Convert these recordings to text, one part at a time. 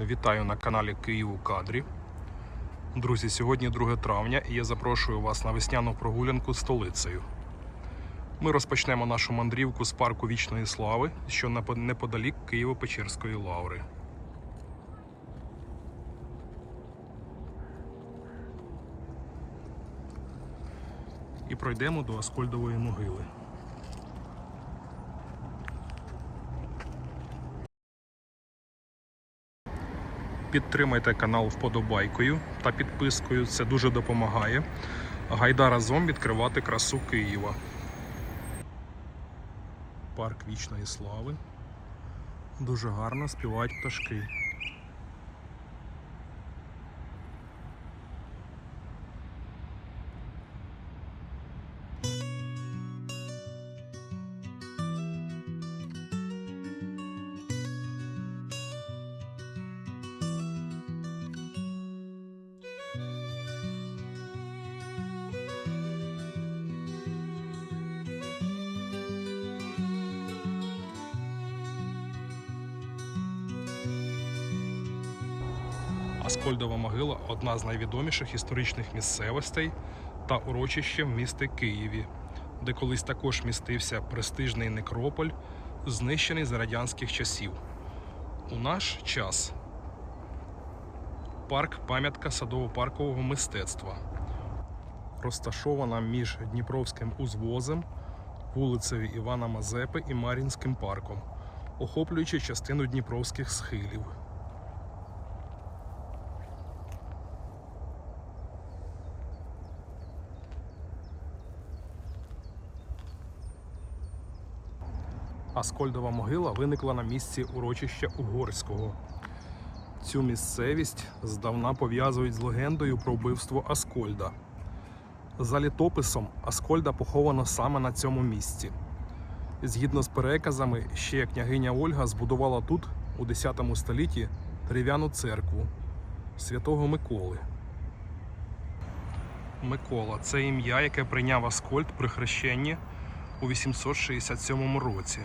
Вітаю на каналі Київ у кадрі. Друзі, сьогодні 2 травня і я запрошую вас на весняну прогулянку столицею. Ми розпочнемо нашу мандрівку з парку Вічної Слави, що неподалік Києво-Печерської лаври. І пройдемо до Аскольдової могили. Підтримайте канал вподобайкою та підпискою. Це дуже допомагає. Гайда разом відкривати красу Києва. Парк вічної слави. Дуже гарно співають пташки. Аскольдова могила одна з найвідоміших історичних місцевостей та урочище в місті Києві, де колись також містився престижний некрополь, знищений за радянських часів. У наш час парк пам'ятка садово-паркового мистецтва, розташована між Дніпровським узвозом, вулицею Івана Мазепи і Мар'їнським парком, охоплюючи частину дніпровських схилів. Аскольдова могила виникла на місці урочища Угорського. Цю місцевість здавна пов'язують з легендою про вбивство Аскольда. За літописом Аскольда поховано саме на цьому місці. Згідно з переказами, ще княгиня Ольга збудувала тут у X столітті дерев'яну церкву святого Миколи. Микола це ім'я, яке прийняв Аскольд при хрещенні у 867 році.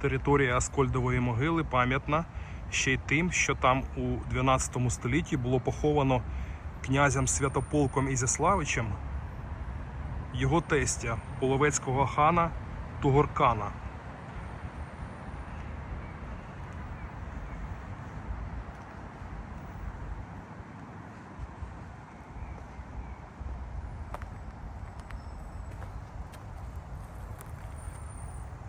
Територія Аскольдової могили пам'ятна ще й тим, що там у 12 столітті було поховано князем Святополком Ізяславичем його тестя половецького хана Тугоркана.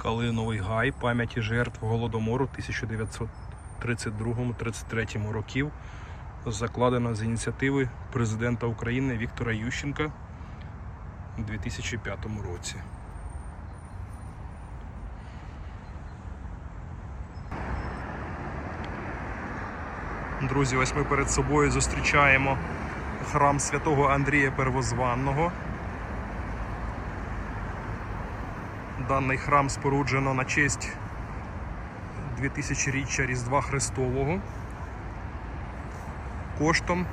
Калиновий гай пам'яті жертв Голодомору 1932-33 років закладено з ініціативи президента України Віктора Ющенка у 2005 році. Друзі, ось ми перед собою зустрічаємо храм святого Андрія Первозванного. Даний храм споруджено на честь 2000-річчя Різдва Христового коштом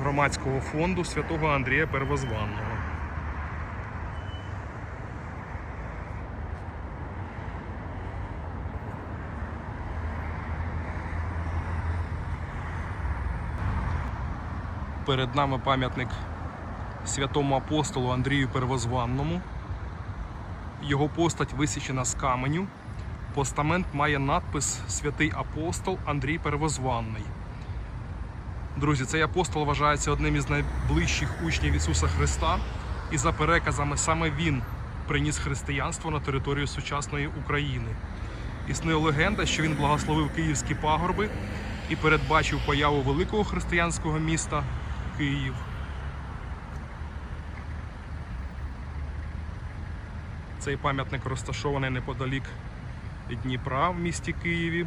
громадського фонду святого Андрія Первозванного. Перед нами пам'ятник святому апостолу Андрію Первозванному. Його постать висічена з каменю. Постамент має надпис Святий апостол Андрій Первозванний. Друзі, цей апостол вважається одним із найближчих учнів Ісуса Христа, і за переказами саме він приніс християнство на територію сучасної України. Існує легенда, що він благословив київські пагорби і передбачив появу великого християнського міста Київ. Цей пам'ятник розташований неподалік Дніпра в місті Києві,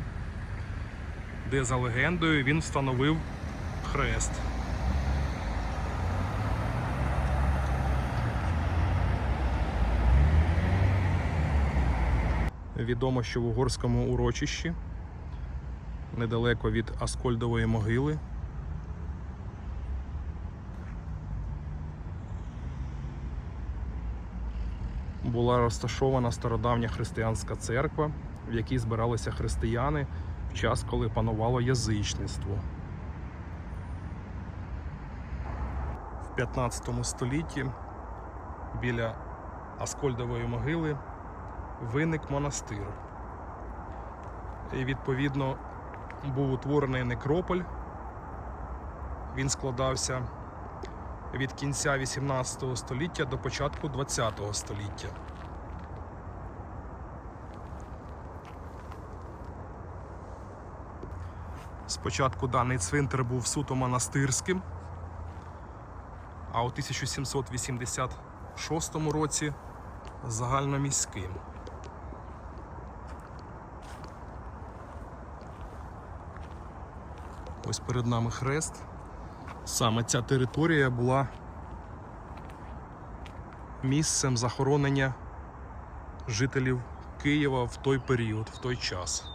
де за легендою він встановив хрест. Відомо, що в угорському урочищі, недалеко від Аскольдової могили, була розташована стародавня християнська церква, в якій збиралися християни в час, коли панувало язичництво. В 15 столітті біля Аскольдової могили виник монастир. І відповідно був утворений некрополь. Він складався від кінця 18 століття до початку 20 століття. Спочатку даний цвинтар був суто монастирським, а у 1786 році загальноміським. Ось перед нами хрест. Саме ця територія була місцем захоронення жителів Києва в той період, в той час.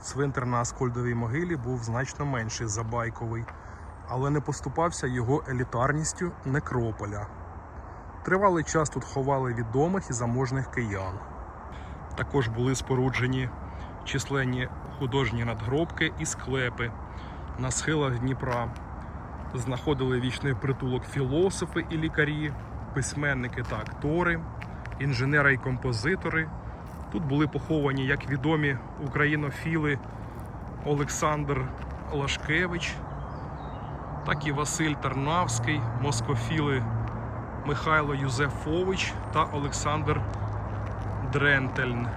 Цвинтар на Аскольдовій могилі був значно менший за байковий, але не поступався його елітарністю некрополя. Тривалий час тут ховали відомих і заможних киян. Також були споруджені численні художні надгробки і склепи. На схилах Дніпра знаходили вічний притулок філософи і лікарі, письменники та актори, інженери і композитори. Тут були поховані як відомі українофіли Олександр Лашкевич, так і Василь Тарнавський, москофіли Михайло Юзефович та Олександр Дрентельн.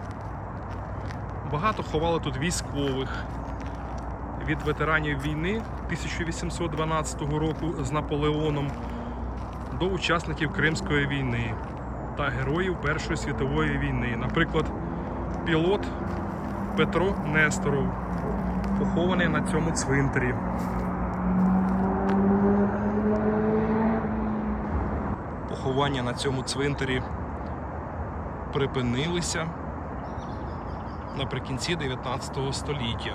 Багато ховали тут військових від ветеранів війни 1812 року з Наполеоном до учасників Кримської війни та героїв Першої світової війни. Наприклад, пілот Петро Несторов, похований на цьому цвинтарі. Поховання на цьому цвинтарі припинилися наприкінці 19 століття.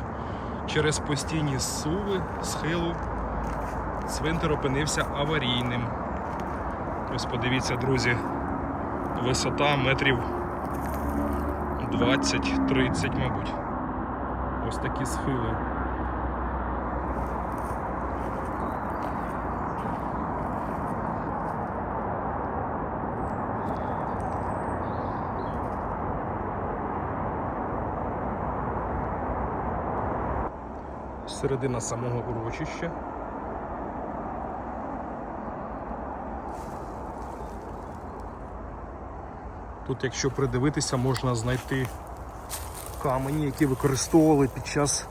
Через постійні суви схилу цвинтар опинився аварійним. Ось подивіться, друзі, висота метрів 20-30, мабуть. Ось такі схили. Середина самого урочища. Тут, якщо придивитися, можна знайти камені, які використовували під час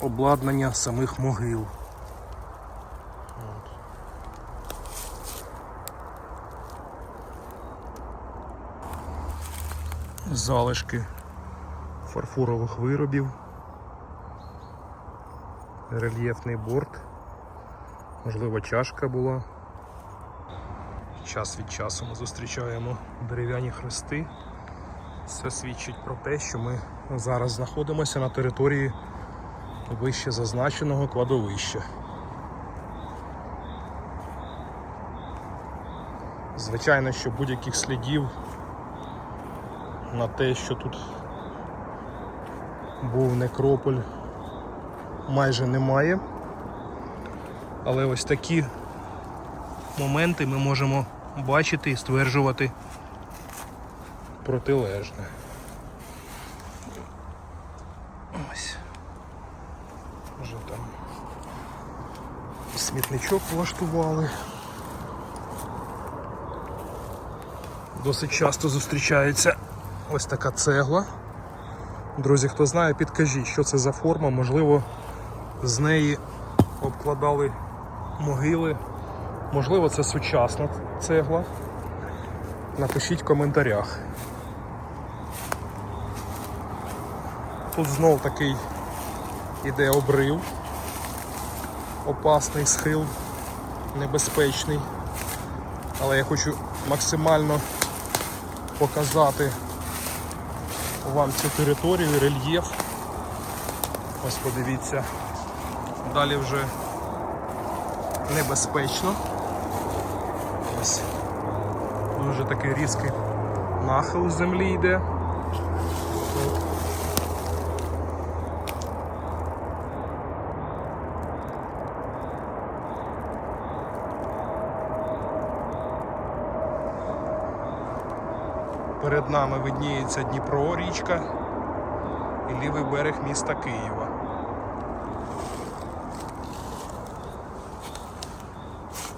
обладнання самих могил. Залишки фарфорових виробів, рельєфний борт, можливо, чашка була. Час від часу ми зустрічаємо дерев'яні хрести. Це свідчить про те, що ми зараз знаходимося на території вище зазначеного кладовища. Звичайно, що будь-яких слідів на те, що тут був некрополь, майже немає. Але ось такі моменти ми можемо бачити і стверджувати протилежне. Ось. Вже там смітничок влаштували. Досить часто зустрічається ось така цегла. Друзі, хто знає, підкажіть, що це за форма, можливо, з неї обкладали могили. Можливо, це сучасна цегла. Напишіть в коментарях. Тут знов такий іде обрив, опасний схил, небезпечний. Але я хочу максимально показати вам цю територію, рельєф. Ось подивіться. Далі вже небезпечно. Ось дуже такий різкий нахил землі йде. Перед нами видніється Дніпро, річка і лівий берег міста Києва.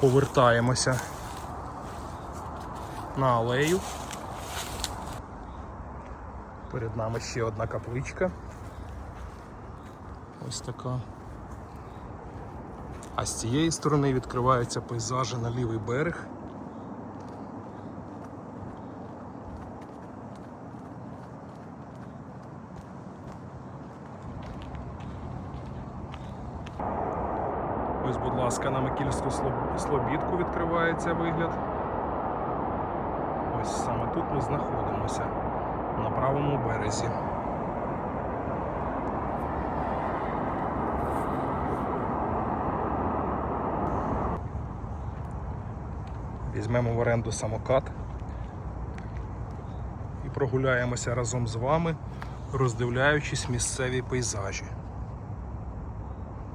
Повертаємося на алею. Перед нами ще одна капличка. Ось така. А з цієї сторони відкриваються пейзажі на лівий берег. Ось, на Микільську Слобідку відкривається вигляд. Ось саме тут ми знаходимося на правому березі. Візьмемо в оренду самокат і прогуляємося разом з вами, роздивляючись місцеві пейзажі.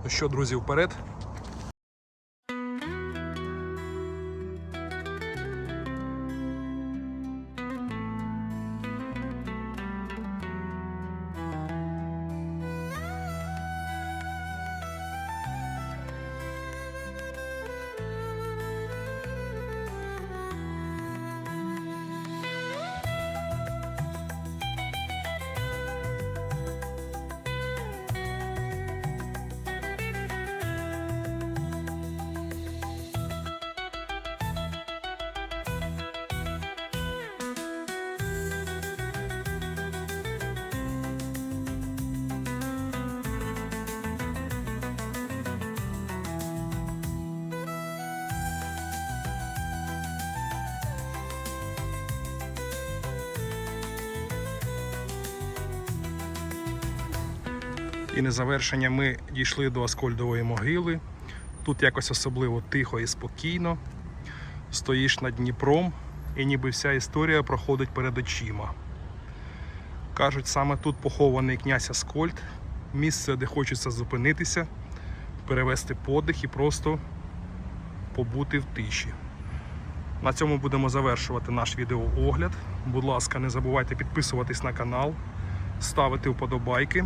Ну що, друзі, вперед? І на завершення ми дійшли до Аскольдової могили. Тут якось особливо тихо і спокійно. Стоїш над Дніпром, і ніби вся історія проходить перед очима. Кажуть, саме тут похований князь Аскольд, місце, де хочеться зупинитися, перевести подих і просто побути в тиші. На цьому будемо завершувати наш відеоогляд. Будь ласка, не забувайте підписуватись на канал, ставити вподобайки